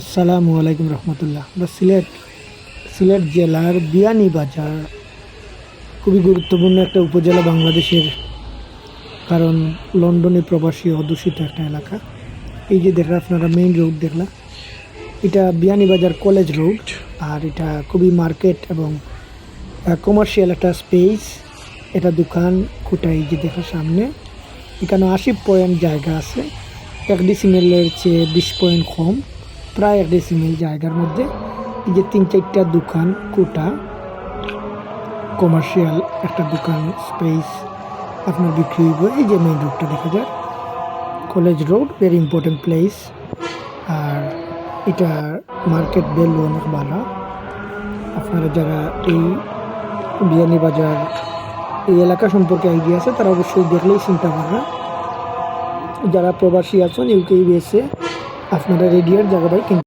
আসসালামু আলাইকুম রহমতুল্লাহ। আমরা সিলেট সিলেট জেলার বিয়ানীবাজার খুবই গুরুত্বপূর্ণ একটা উপজেলা বাংলাদেশের, কারণ লন্ডনে প্রবাসী অদূষিত একটা এলাকা। এই যে দেখলা আপনারা মেইন রোড দেখলাম। এটা বিয়ানীবাজার কলেজ রোড আর এটা খুবই মার্কেট এবং কমার্শিয়াল একটা স্পেস এটা দোকান খুঁটা এই যে দেখা সামনে। এখানে আশি পয়েন্ট জায়গা আছে। এক ডিসিমেলের চেয়ে বিশ পয়েন্ট কম। প্রায় এক ডিসিমেল জায়গার মধ্যে এই যে তিন চারটা দোকান, কোটা কমার্শিয়াল একটা দোকান স্পেস আপনার বিক্রি হইব। এই যে মেইন রোডটা দেখা যায় college road very important place আর এটা মার্কেট ভ্যালু অনেক ভালো আপনারা যারা এই বিয়ানি বাজার, এই এলাকা সম্পর্কে আইডিয়া আছে, তারা অবশ্যই দেখলেই চিন্তা পারবে যারা প্রবাসী আছেন ইউকে ইউএসএ আপনারা রেডিয়ার জায়গাটাই কিনতে